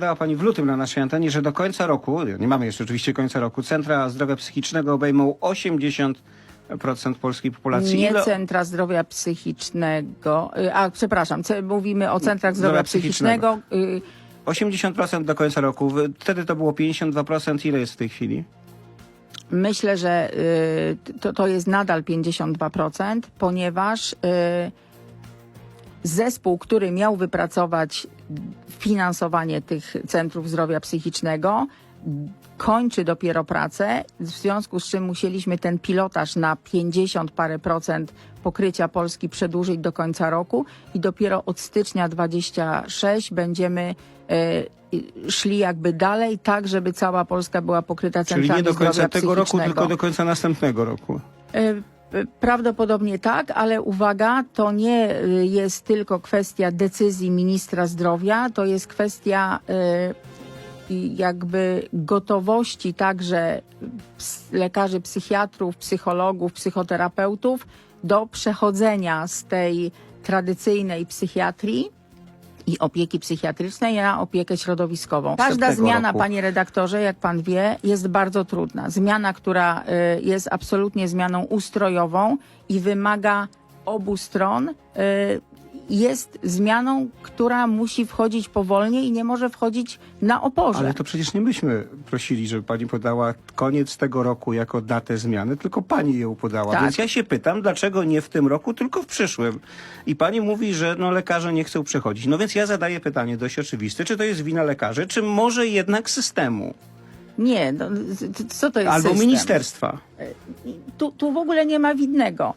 Dała Pani w lutym na naszej antenie, że do końca roku, nie mamy jeszcze oczywiście końca roku, centra zdrowia psychicznego obejmą 80% polskiej populacji. Nie Ile- Centra Zdrowia Psychicznego, y, a przepraszam, mówimy o Centrach Zdrowia, Zdrowia Psychicznego. y, 80% do końca roku. Wtedy to było 52%. Ile jest w tej chwili? Myślę, że y, to, to jest nadal 52%, ponieważ y, zespół, który miał wypracować finansowanie tych centrów zdrowia psychicznego, kończy dopiero pracę, w związku z czym musieliśmy ten pilotaż na 50 parę procent pokrycia Polski przedłużyć do końca roku i dopiero od stycznia 26 będziemy y, szli jakby dalej, tak żeby cała Polska była pokryta Czyli centrami nie do końca zdrowia tego roku, tylko do końca następnego roku. E, Prawdopodobnie tak, ale uwaga, to nie e, jest tylko kwestia decyzji ministra zdrowia, to jest kwestia i jakby gotowości także lekarzy, psychiatrów, psychologów, psychoterapeutów do przechodzenia z tej tradycyjnej psychiatrii i opieki psychiatrycznej na opiekę środowiskową. Każda zmiana, roku. panie redaktorze, jak pan wie, jest bardzo trudna. Zmiana, która y, jest absolutnie zmianą ustrojową i wymaga obu stron, y, jest zmianą, która musi wchodzić powolnie i nie może wchodzić na oporze. Ale to przecież nie myśmy prosili, żeby pani podała koniec tego roku jako datę zmiany, tylko pani ją podała. Tak. Więc ja się pytam, dlaczego nie w tym roku, tylko w przyszłym. I pani mówi, że no, lekarze nie chcą przechodzić. No więc ja zadaję pytanie dość oczywiste, czy to jest wina lekarzy, czy może jednak systemu? Nie, no, co to jest Albo system? ministerstwa. Tu, tu w ogóle nie ma widnego.